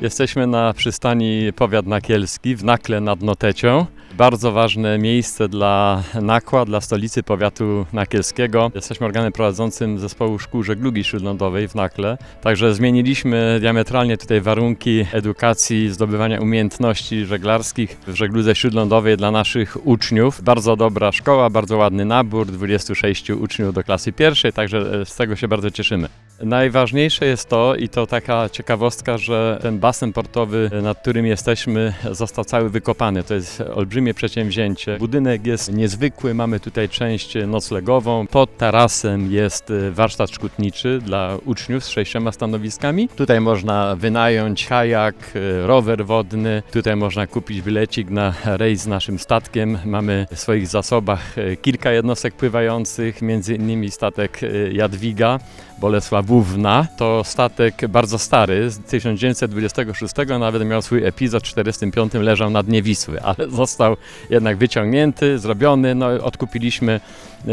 Jesteśmy na przystani Powiat Nakielski w Nakle nad Notecią. Bardzo ważne miejsce dla Nakła, dla stolicy powiatu nakielskiego. Jesteśmy organem prowadzącym zespołu szkół żeglugi śródlądowej w Nakle. Także zmieniliśmy diametralnie tutaj warunki edukacji, zdobywania umiejętności żeglarskich w żegludze śródlądowej dla naszych uczniów. Bardzo dobra szkoła, bardzo ładny nabór, 26 uczniów do klasy pierwszej, także z tego się bardzo cieszymy. Najważniejsze jest to, i to taka ciekawostka, że ten basen portowy, nad którym jesteśmy, został cały wykopany. To jest olbrzymie przedsięwzięcie. Budynek jest niezwykły, mamy tutaj część noclegową. Pod tarasem jest warsztat szkutniczy dla uczniów z sześcioma stanowiskami. Tutaj można wynająć kajak, rower wodny. Tutaj można kupić bilecik na rejs z naszym statkiem. Mamy w swoich zasobach kilka jednostek pływających, między innymi statek Jadwiga. Bolesławówna. To statek bardzo stary, z 1926, nawet miał swój epizod, w 1945 leżał na dnie Wisły, ale został jednak wyciągnięty, zrobiony. No, odkupiliśmy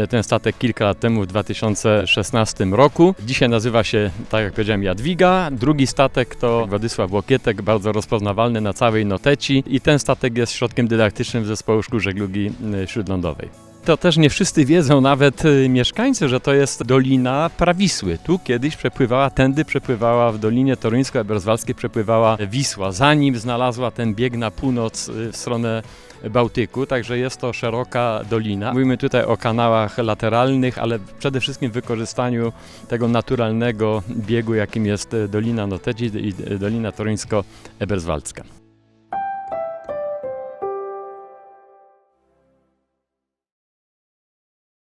ten statek kilka lat temu, w 2016 roku. Dzisiaj nazywa się, tak jak powiedziałem, Jadwiga. Drugi statek to Władysław Łokietek, bardzo rozpoznawalny na całej Noteci i ten statek jest środkiem dydaktycznym Zespołu Szkół Żeglugi Śródlądowej. To też nie wszyscy wiedzą, nawet y, mieszkańcy, że to jest Dolina Prawisły. Tu kiedyś przepływała, tędy przepływała w Dolinie Toruńsko-Eberswalskiej przepływała Wisła, zanim znalazła ten bieg na północ y, w stronę Bałtyku, także jest to szeroka dolina. Mówimy tutaj o kanałach lateralnych, ale przede wszystkim wykorzystaniu tego naturalnego biegu, jakim jest Dolina Noteci i Dolina Toruńsko-Eberswaldzka.